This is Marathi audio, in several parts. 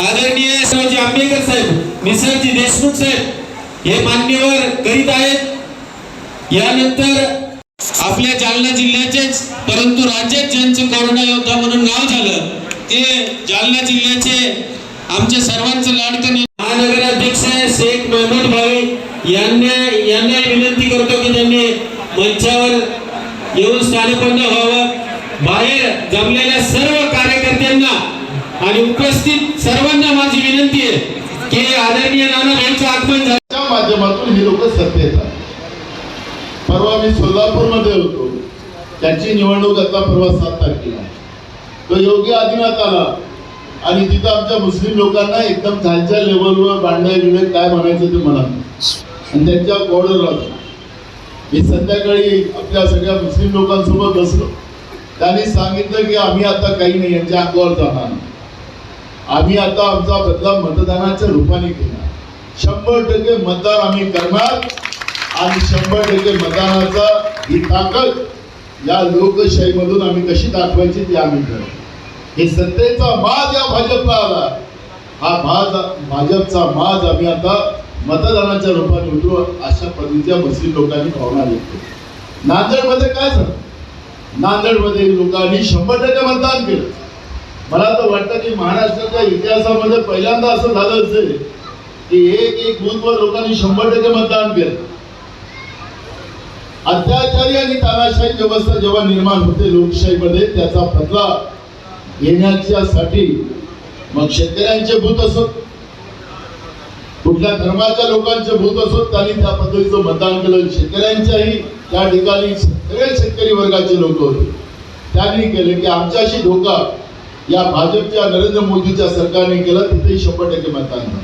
आदरणीय शिवाजी आंबेडकर साहेब निसर्गजी देशमुख साहेब हे मान्यवर करीत आहेत. यानंतर आपल्या जालना जिल्ह्याचेच परंतु राज्यात ज्यांचं कोरोना योद्धा म्हणून नाव झालं ते जालना जिल्ह्याचे आमच्या सर्वांचं लाडकं महानगराध्यक्ष शेख महमूद भाई यांना यांना विनंती करतो की त्यांनी मंचावर येऊन स्थानपन्न व्हावं. बाहेर जमलेल्या सर्व आणि उपस्थित सर्वांना माझी विनंती आहे की आदरणीय नाना यांचं आगमन झालं. माध्यमातून हे लोक सत्य येतात. परवा मी सोलापूरमध्ये होतो. त्याची निवडणूक आता परवा सात तारखेला तो योगी आदिनाथ आला. आणि तिथं आमच्या मुस्लिम लोकांना एकदम खालच्या लेवलवर बांधण्या बिडे काय म्हणायचं ते म्हणा आणि त्यांच्या बॉर्डर मी संध्याकाळी आपल्या सगळ्या मुस्लिम लोकांसोबत बसलो. त्यांनी सांगितलं की आम्ही आता काही नाही यांच्या अंगावर जाणार नाही. आम्ही आता आमचा बदला मतदानाच्या रूपाने केला शंभर टक्के मतदान आम्ही करणार आणि शंभर टक्के मतदानाचा ही ताकद या लोकशाहीमधून आम्ही कशी दाखवायची ती आम्ही करणार हे सत्तेचा माज या भाजपला. आला हा माज भाजपचा माज आम्ही आता मतदानाच्या रूपाने उतरू अशा पद्धतीच्या मुस्लिम लोकांनी भावना व्यक्त नांदेडमध्ये काय झालं? नांदेडमध्ये लोकांनी शंभर टक्के मतदान केलं. मला तर वाटतं की महाराष्ट्राच्या इतिहासामध्ये पहिल्यांदा असं झालं असेल की एक एक बूथवर लोकांनी शंभर टक्के मतदान केलं. अत्याचारी आणि तानाशाही व्यवस्था जेव्हा निर्माण होते लोकशाहीमध्ये त्याचा बदला घेण्याच्यासाठी मग शेतकऱ्यांचे भूत असोत कुठल्या धर्माच्या लोकांचे भूत असोत त्यांनी त्या पद्धतीचं मतदान केलं. शेतकऱ्यांच्याही त्या ठिकाणी सगळे शेतकरी वर्गाचे लोक होते. त्यांनी केले की आमच्याशी धोका या भाजपच्या नरेंद्र मोदीच्या सरकारने केलं तिथेही शंभर टक्के मतदान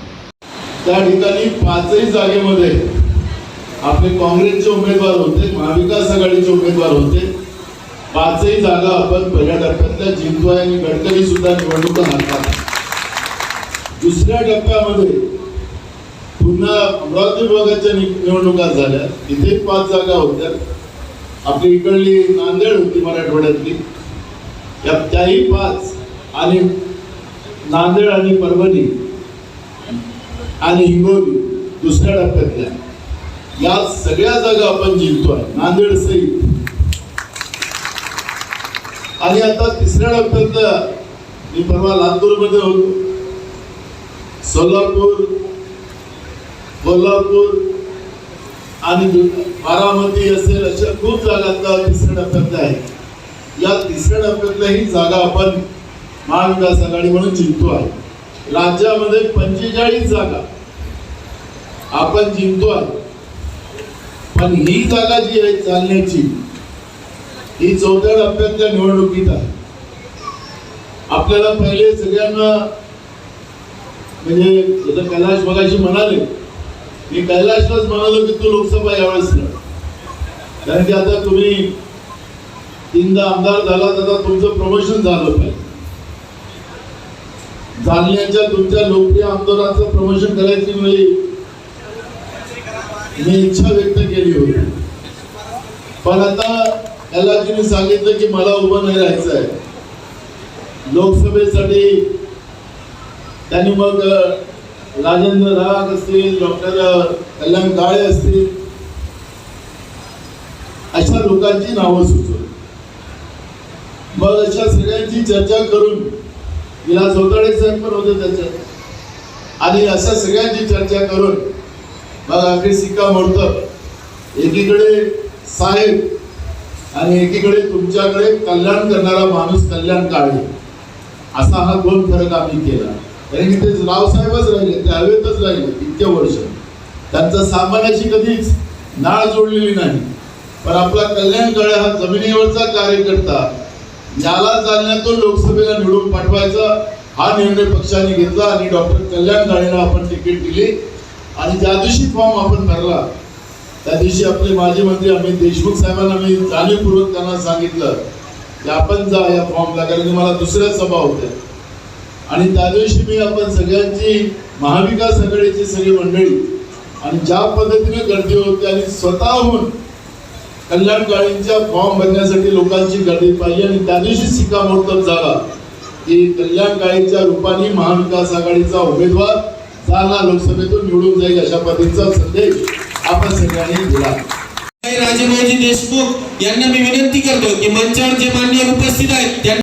त्या ठिकाणी पाचही जागेमध्ये आपले काँग्रेसचे उमेदवार होते महाविकास आघाडीचे उमेदवार होते. पाचही जागा आपण पहिल्या टप्प्यातल्या जिंकतोय आणि गडकरी सुद्धा निवडणुका हातात दुसऱ्या टप्प्यामध्ये पुन्हा अमरावती विभागाच्या निवडणुका झाल्या. तिथे पाच जागा होत्या. आपली इकडली नांदेड होती मराठवाड्यातली. त्याही पाच आणि नांदेड आणि परभणी आणि हिंगोली दुसऱ्या टप्प्यातल्या. या सगळ्या जागा आपण जिंकतोय नांदेड सहित. आणि आता तिसऱ्या टप्प्यातल्या मी परवा लातूरमध्ये होतो. सोलापूर कोल्हापूर आणि बारामती असेल अशा खूप जागा आता तिसऱ्या टप्प्यातल्या आहेत. या तिसऱ्या टप्प्यातल्याही जागा आपण महाविकास आघाडी म्हणून जिंकतो आहे. राज्यामध्ये पंचेचाळीस जागा आपण जिंकतो आहे. पण ही जागा जी आहे चालण्याची ही चौथ्या टप्प्यातल्या निवडणुकीत आहे. आपल्याला पहिले सगळ्यांना म्हणजे जसं कैलाश मगाशी म्हणाले मी कैलाशलाच म्हणालो की तू लोकसभा यावेळेस लढ. कारण की आता तुम्ही तीनदा आमदार झाला आता तुमचं प्रमोशन झालं पाहिजे. जालन्याच्या तुमच्या लोकप्रिय आमदारांचं प्रमोशन करायची वेळी मी इच्छा व्यक्त केली होती. पण आता याला तिने सांगितलं की मला उभं नाही राहायचं आहे लोकसभेसाठी त्यांनी मग राजेंद्र राग असतील डॉक्टर कल्याण काळे असतील अशा लोकांची नावं सुचवली. मग अशा सगळ्यांची चर्चा करून तिला चौताडे साहेब पण होते त्याच्यात. आणि अशा सगळ्यांची चर्चा करून मग आखरी सिक्का मोडतं. एकीकडे साहेब आणि एकीकडे तुमच्याकडे कल्याण करणारा माणूस कल्याण काळे असा हा दोन फरक आम्ही केला. कारण की ते रावसाहेबच राहिले ते हवेतच राहिले इतक्या वर्ष. त्यांचा सामान्याशी कधीच नाळ जोडलेली नाही. पण आपला कल्याण काळे हा जमिनीवरचा कार्यकर्ता याला जालन्यातून लोकसभेला निवडून पाठवायचा हा निर्णय पक्षाने घेतला आणि डॉक्टर कल्याण काळेला आपण तिकीट दिली. आणि ज्या दिवशी फॉर्म आपण भरला त्या दिवशी आपले माजी मंत्री अमित देशमुख साहेबांना मी जाणीवपूर्वक त्यांना सांगितलं की आपण जा या फॉर्मला कारण की मला दुसऱ्या सभा होत्या. आणि त्या दिवशी मी आपण सगळ्यांची महाविकास आघाडीची सगळी मंडळी आणि ज्या पद्धतीने गर्दी होती आणि स्वतःहून कल्याण काळींच्या फॉर्म भरण्यासाठी लोकांची गर्दी पाहिली आणि त्या दिवशी शिक्कामोर्तब झाला. की कल्याण काळेच्या रूपाने महाविकास आघाडीचा उमेदवार जालना लोकसभेतून निवडून जाईल अशा पद्धतीचा संदेश आपण सगळ्यांनी दिला. राजेभाऊजी देशमुख यांना मी विनंती करतो की मंचावर जे मान्य उपस्थित आहेत